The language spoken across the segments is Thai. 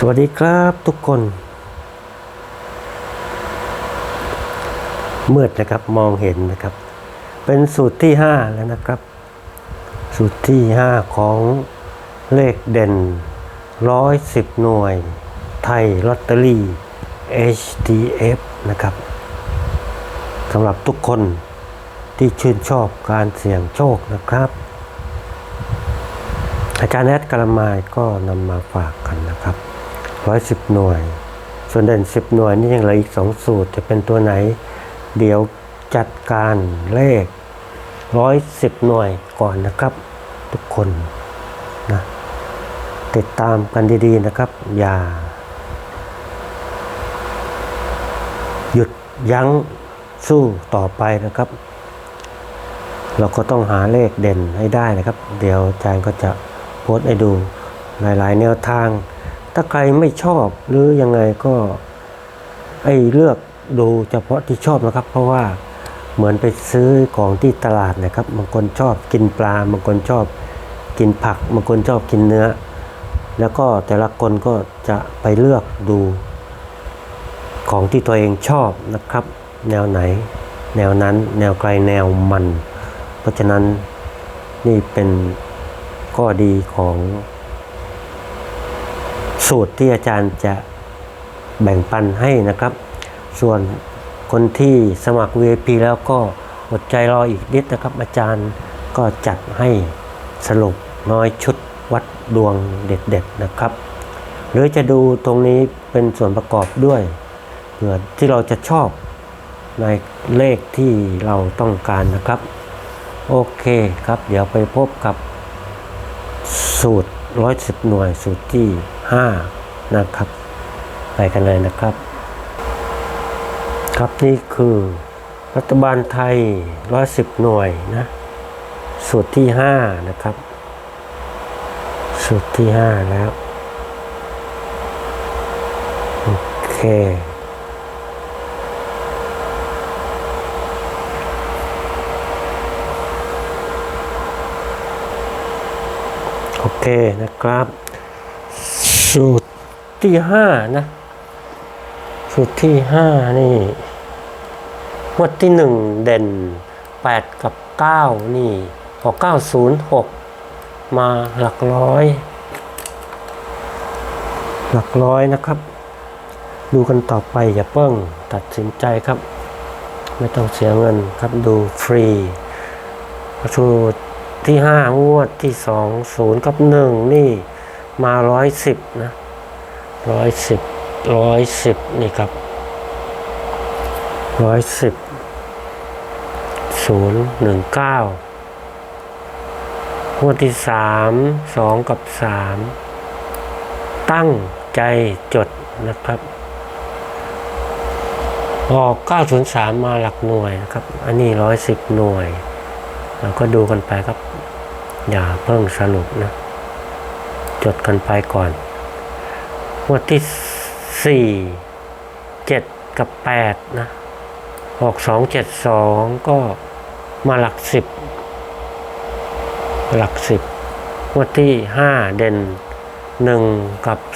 สวัสดีครับทุกคนมืดนะครับมองเห็นนะครับ เป็นสูตรที่ 5 แล้วนะครับ สูตรที่ 5 ของเลขเด่น 110 หน่วย ไทยลอตเตอรี่ HDF นะครับสำหรับทุกคนที่ชื่นชอบการเสี่ยงโชคนะครับ อาจารย์แอดกระมายก็นำมาฝากกันนะครับ 110หน่วย ส่วนเด่น10หน่วยนี่ยังเหลืออีก2สูตรจะเป็นตัวไหน เดี๋ยวจัดการเลข110หน่วยก่อนนะครับ ทุกคนนะติดตามกันดีๆนะครับ อย่า หยุดยั้งสู้ต่อไปนะครับ เราก็ต้องหาเลขเด่นให้ได้นะครับ เดี๋ยวอาจารย์ก็จะโพสต์ให้ดูหลายๆแนวทาง ถ้าใครไม่ชอบหรือยังไงก็ไอ้เลือกดูเฉพาะที่ชอบนะครับ เพราะว่าเหมือนไปซื้อของที่ตลาดนะครับบางคนชอบกินปลาบางคนชอบกินผักบางคนชอบกินเนื้อ แล้วก็แต่ละคนก็จะไปเลือกดูของที่ตัวเองชอบนะครับ แนวไหน แนวนั้น แนวไกลแนวมัน เพราะฉะนั้นนี่เป็นข้อดีของ สูตรที่อาจารย์จะแบ่งปันให้นะครับ ส่วนคนที่สมัคร VIP แล้วก็อดใจรออีกนิดนะครับ อาจารย์ก็จัดให้สรุปน้อยชุดวัดดวงเด็ดๆนะครับ หรือจะดูตรงนี้เป็นส่วนประกอบด้วยเผื่อที่เราจะชอบในเลขที่เราต้องการนะครับ โอเคครับ เดี๋ยวไปพบกับสูตร110หน่วยสูตรที่ 5 นะครับ ไปกันเลยนะครับ ครับนี่คือรัฐบาลไทย 110 หน่วยนะ สูตรที่ 5 นะครับ สูตรที่ 5 แล้ว โอเคโอเคนะครับ สูตรที่ห้านะ สูตรที่ห้านี่งวดที่หนึ่งเด่นแปดกับเก้านี่พอเก้าศูนย์หกมาหลักร้อย หลักร้อยนะครับ ดูกันต่อไปอย่าเพิ่งตัดสินใจครับ ไม่ต้องเสียเงินครับดูฟรีสูตรที่ห้างวดที่สองศูนย์กับหนึ่งนี่ มาร้อยสิบนะร้อยสิบร้อยสิบนี่ครับร้อยสิบศูนย์หนึ่งเก้างวดที่สามสองกับสามตั้งใจจดนะครับออก 903 มาหลักหน่วยนะครับ อันนี้ 110 หน่วย เราก็ดูกันไปครับ อย่าเพิ่งสรุปนะ จดกันไปก่อนงวดที่4 7กับ8นะ ออก2 7 2ก็มาหลัก10หลัก10งวดที่5เด่น1กับ2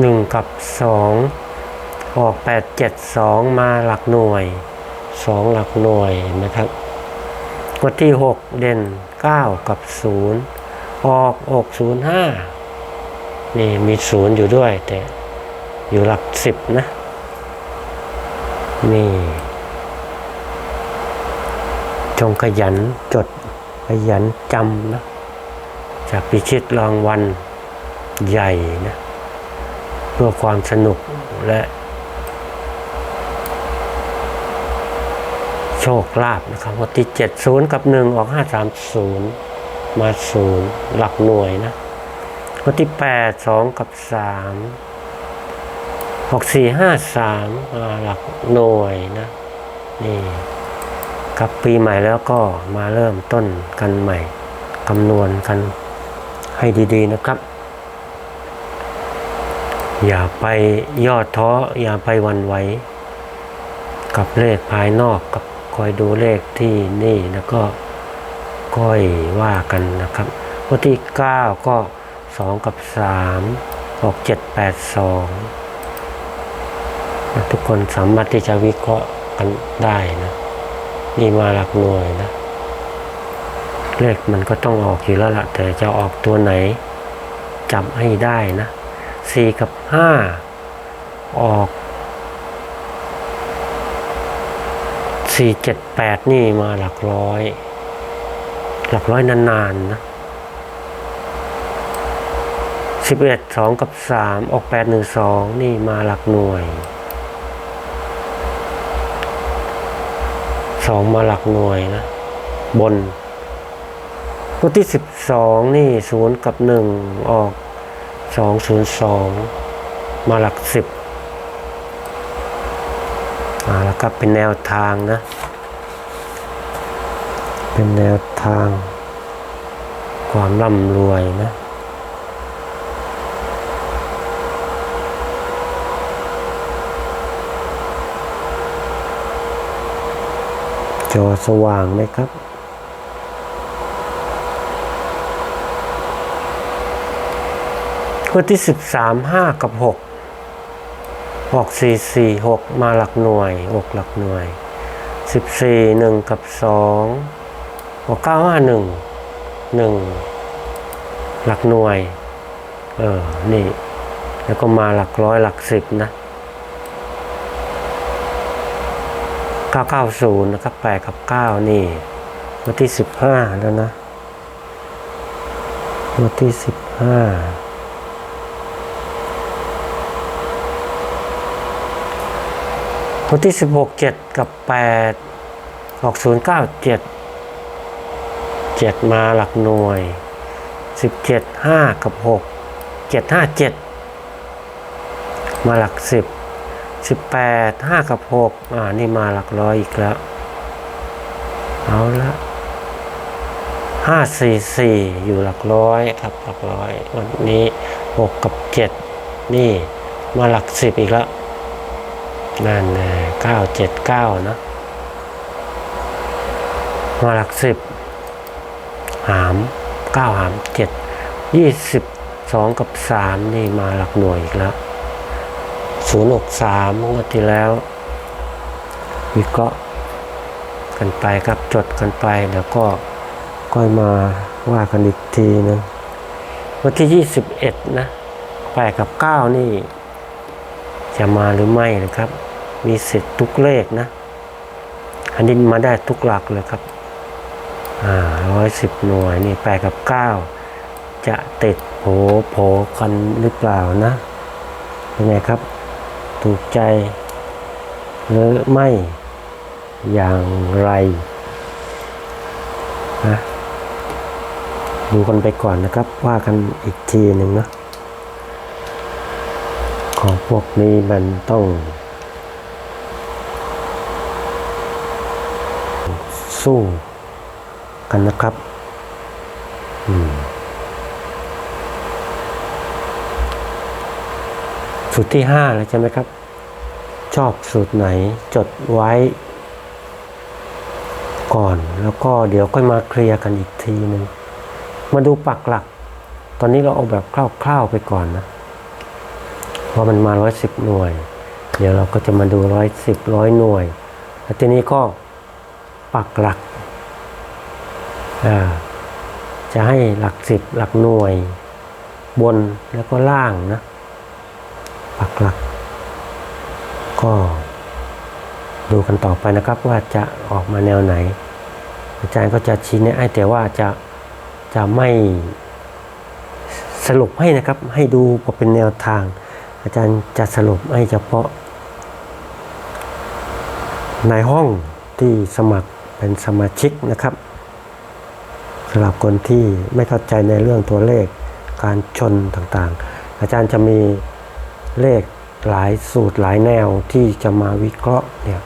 หนึ่งกับสองออกแปดเจ็ดสองมาหลักหน่วยสองหลักหน่วยนะครับ งวดที่หกเด่นเก้ากับศูนย์ออกหกศูนย์ห้านี่มีศูนย์อยู่ด้วย แต่อยู่หลักสิบนะ นี่ จงขยันจดขยันจำนะจะพิชิตรางวัลใหญ่นะ เพื่อความสนุกและ โชคลาภนะครับวันที่เจ็ดศูนย์กับหนึ่งออกห้าสามศูนย์มาศูนย์หลักหน่วยนะวันที่แปดสองกับสามออกสี่ห้าสามมาหลักหน่วยนะนี่กับปีใหม่แล้วก็มาเริ่มต้นกันใหม่คำนวณกันให้ดีๆนะครับ อย่าไปย่อท้ออย่าไปวันไหวกับเลขภายนอกกับ คอยดูเลขที่นี่แล้วก็ค่อยว่ากันนะครับงวดที่ 9 ก็ 2 กับ 3 ออก 7 8 2 ทุกคนสามารถที่จะวิเคราะห์กันได้นะนี่มาหลักหน่วยนะ เลขมันก็ต้องออกอยู่แล้วล่ะ แต่จะออกตัวไหนจำให้ได้นะ 4 กับ 5 ออก 4 7 8นี่มาหลักร้อย หลักร้อยนานๆนะสิบเอ็ดสองกับสามออกแปดหนึ่งสองนี่มาหลักหน่วยสองมาหลักหน่วยนะ บนตัวที่สิบสองนี่ศูนย์กับหนึ่งออกสองศูนย์สองมาหลักสิบ อ่าแล้วก็เป็นแนวทางนะ เป็นแนวทาง ความร่ำรวยนะจอสว่างไหมครับข้อที่สิบสามห้ากับหก ออกสี่สี่หกมาหลักหน่วยออกหลักหน่วยสิบสี่หนึ่งกับสองออกเก้าห้าหนึ่งหนึ่งหลักหน่วย เออ นี่ แล้วก็มาหลักร้อยหลักสิบนะเก้าเก้าศูนย์นะครับแปดกับเก้านี่วันที่สิบห้าแล้วนะวันที่สิบห้า วันที่สิบหกเจ็ดกับแปดออกศูนย์เก้าเจ็ดเจ็ดมาหลักหน่วยสิบเจ็ดห้ากับหกเจ็ดห้าเจ็ดมาหลักสิบสิบแปดห้ากับหกอ่า นี่มาหลักร้อยอีกแล้ว เอาละห้าสี่สี่อยู่หลักร้อยครับ หลักร้อย วันนี้หกกับเจ็ดนี่มาหลักสิบอีกแล้ว นั่นน่เก้าเจ็ดเก้านะมาหลักสิบหามเก้าหามเจ็ดยี่สิบสองกับสามนี่มาหลักหน่วยอีกแล้วศูนย์หกสามงวดที่แล้ว วิเคราะห์กันไปครับจดกันไปเดี๋ยวก็ค่อยมาว่ากันอีกทีนึงวันที่ยี่สิบเอ็ดนะแปดกับเก้านี่ จะมาหรือไม่นะครับ มีสิทธิ์ทุกเลขนะอันนี้มาได้ทุกหลักเลยครับอ่าร้อยสิบหน่วยนี่แปดกับเก้าจะติดโผโผกันหรือเปล่านะยังไงครับ ถูกใจ หรือไม่อย่างไรนะดูกันไปก่อนนะครับ ว่ากันอีกทีหนึ่งนะ ของพวกนี้มันต้อง สู้กันนะครับสูตรที่ห้าแล้วใช่ไหมครับ ชอบสูตรไหนจดไว้ ก่อนแล้วก็เดี๋ยวค่อยมาเคลียร์กันอีกทีหนึ่งมาดูปักหลัก ตอนนี้เราเอาแบบคร่าวๆไปก่อนนะเพราะมันมาร้อยสิบหน่วย เดี๋ยวเราก็จะมาดูร้อยสิบร้อยหน่วยแล้วทีนี้ก็ปักหลัก จะให้หลักสิบหลักหน่วย บนแล้วก็ล่างนะปักหลัก ก็ดูกันต่อไปนะครับว่าจะออกมาแนวไหน อาจารย์ก็จะชี้แนะแต่ว่าจะจะไม่สรุปให้นะครับให้ดูเป็นแนวทาง อาจารย์จะสรุปให้เฉพาะ ในห้องที่สมัครเป็นสมาชิกนะครับำหรับคนที่ไม่เข้าใจในเรื่องตัวเลขการชนต่างๆ อาจารย์จะมีเลขหลายสูตรหลายแนวที่จะมาวิเคราะห์เนี่ย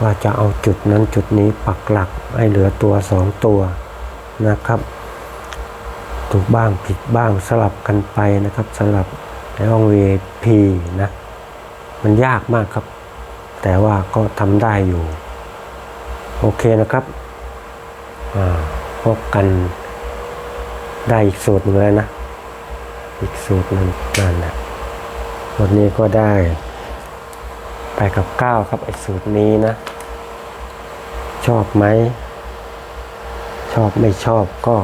ว่าจะเอาจุดนั้นจุดนี้ปักหลักให้เหลือตัวสองตัวนะครับ ถูกบ้างผิดบ้างสลับกันไปนะครับสำหรับในห้อง VIP นะ มันยากมากครับ แต่ว่าก็ทำได้อยู่ โอเคนะครับอ่า พบกันได้อีกสูตรหนึ่งแล้วนะ อีกสูตรหนึ่งนั่นนะวันนี้ก็ได้ ไปกับเก้าครับไอ้สูตรนี้นะ ชอบไหม ชอบไม่ชอบก็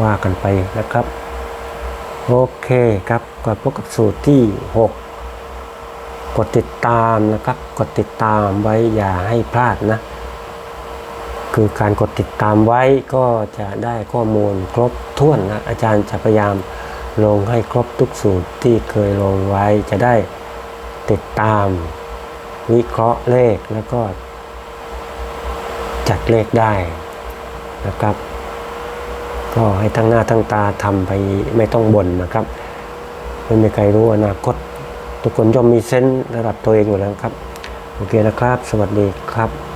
ว่ากันไปนะครับ โอเคครับก็พบกับสูตรที่ 6 กดติดตามนะครับ กดติดตามไว้อย่าให้พลาดนะ คือการกดติดตามไว้ก็จะได้ข้อมูลครบถ้วนนะอาจารย์จะพยายามลงให้ครบทุกสูตรที่เคยลงไว้จะได้ติดตามวิเคราะห์เลขแล้วก็ จัดเลขได้นะครับ ก็ให้ทั้งหน้าทั้งตาทำไปไม่ต้องบ่นนะครับไม่มีใครรู้อนาคต ทุกคนย่อมมีเซนระดับตัวเองอยู่แล้วครับ โอเคนะครับ สวัสดีครับ